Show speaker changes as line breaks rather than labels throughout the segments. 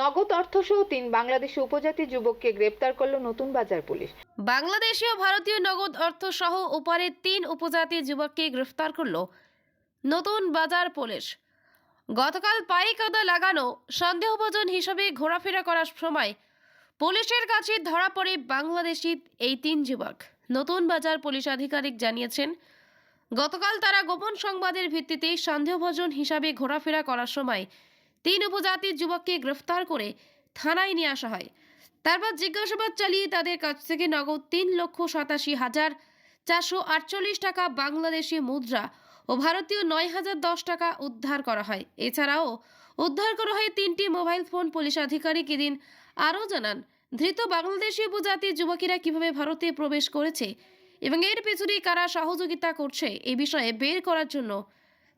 নগদ অর্থসহ তিন বাংলাদেশি উপজাতি যুবককে গ্রেপ্তার করল নতুন বাজার পুলিশ।
বাংলাদেশীয় ভারতীয় নগদ অর্থ সহ ওপারে তিন উপজাতি যুবককে গ্রেফতার করল নতুন বাজার পুলিশ। গতকাল পায়ে কাদা লাগানো সন্দেহভাজন হিসেবে ঘোরাফেরা করার সময় পুলিশের কাছে ধরা পড়ে বাংলাদেশি এই তিন যুবক। নতুন বাজার পুলিশ আধিকারিক জানিয়েছেন, গতকাল তারা গোপন সংবাদের ভিত্তিতে সন্দেহভাজন হিসাবে ঘোরাফেরা করার সময় তিন উপজাতির যুবককে গ্রেফতার করে থানায় নিয়ে আসা হয়। তারপর জিজ্ঞাসাবাদ চালিয়ে তাদের কাছ থেকে নগদ তিন লক্ষ সাতাশি হাজার চারশো আটচল্লিশ টাকা বাংলাদেশি মুদ্রা ও ভারতীয় নয় হাজার দশ টাকা উদ্ধার করা হয়। এছাড়াও উদ্ধার করা হয় তিনটি মোবাইল ফোন, পুলিশ আধিকারিক এদিন আরও জানান, ধৃত বাংলাদেশি উপজাতির যুবকেরা কীভাবে ভারতে প্রবেশ করেছে এবং এর পেছনে কারা সহযোগিতা করছে এই বিষয়ে বের করার জন্য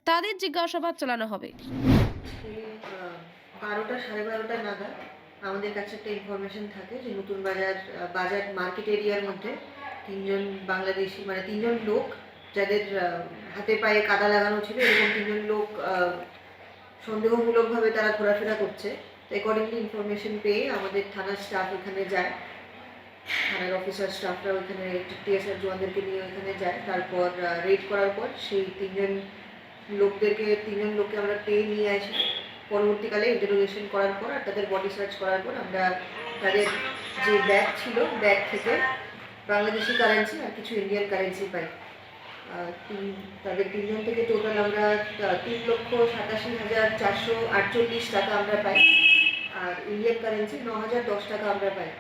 তাদের জিজ্ঞাসাবাদ চালানো হবে।
বারোটা, সাড়ে বারোটা নাগাদ আমাদের কাছে একটা ইনফরমেশন থাকে যে নতুন বাজার বাজার মার্কেট এরিয়ার মধ্যে তিনজন বাংলাদেশি মানে তিনজন লোক যাদের হাতে পায়ে কাদা লাগানো ছিল, এরকম তিনজন লোক সন্দেহমূলকভাবে তারা ঘোরাফেরা করছে। অ্যাকর্ডিংলি ইনফরমেশন পেয়ে আমাদের থানার স্টাফ ওখানে যায়। থানার অফিসার স্টাফরা ওইখানে টিএসআর জওয়ানদেরকে নিয়ে ওইখানে যায়। তারপর রেড করার পর সেই তিনজন লোকদেরকে, তিনজন লোককে আমরা পেয়ে নিয়ে আসি। পরবর্তীকালে ইন্টারোগেশন করার পর আর তাদের বডি সার্চ করার পর আমরা তাদের যে ব্যাগ ছিল ব্যাগ থেকে বাংলাদেশি কারেন্সি আর কিছু ইন্ডিয়ান কারেন্সি পাই। তাদের তিনজন থেকে টোটাল আমরা তিন লক্ষ সাতাশি হাজার চারশো আটচল্লিশ টাকা আমরা পাই। আর ইন্ডিয়ান কারেন্সি ন হাজার দশ টাকা আমরা পাই।